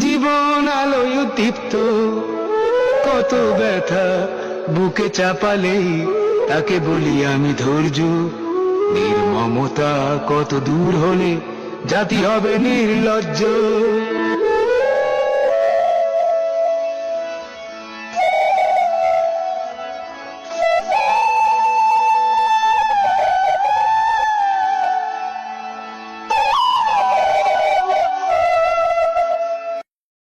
জীবন আলোয় দীপ্ত কত ব্যথা বুকে চাপালেই তাকে বলি আমি ধৈর্য। নির্মমতা কত দূর হলে জাতি হবে নির্লজ্জ।